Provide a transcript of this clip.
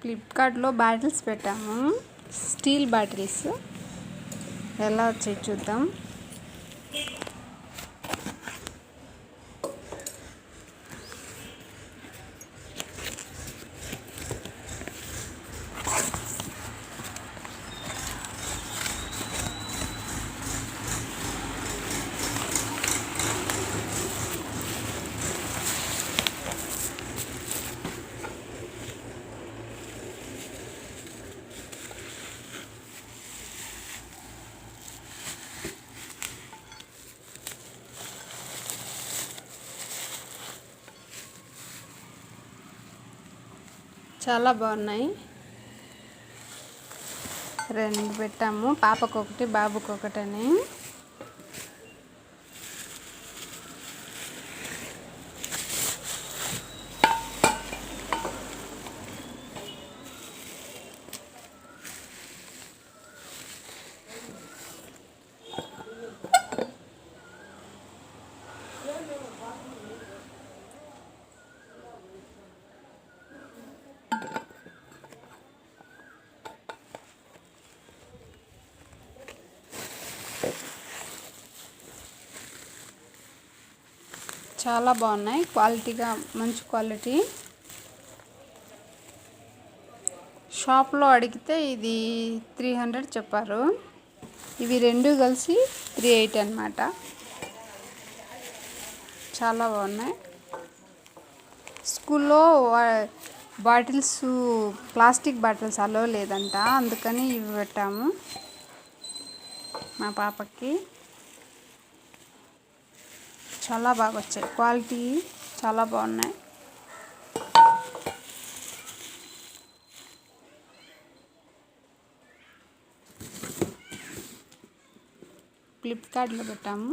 ఫ్లిప్కార్ట్లో బాటిల్స్ పెట్టాము. Steel bottles ఎలా వచ్చాయి చూద్దాం. చాలా బాగున్నాయి. రెండు పెట్టాము. పాపకు ఒకటి బాబుకి ఒకటి చాలా బాగున్నాయి. క్వాలిటీగా మంచి క్వాలిటీ. షాప్లో అడిగితే ఇది త్రీ హండ్రెడ్ చెప్పారు. ఇవి రెండు కలిసి త్రీ ఎయిట్ అనమాట చాలా బాగున్నాయి. స్కూల్లో బాటిల్స్ ప్లాస్టిక్ బాటిల్స్ అలో లేదంట. అందుకని ఇవి పెట్టాము. మా పాపకి. చాలా బాగా వచ్చాయి. క్వాలిటీ చాలా బాగున్నాయి. ఫ్లిప్కార్ట్లో పెట్టాము.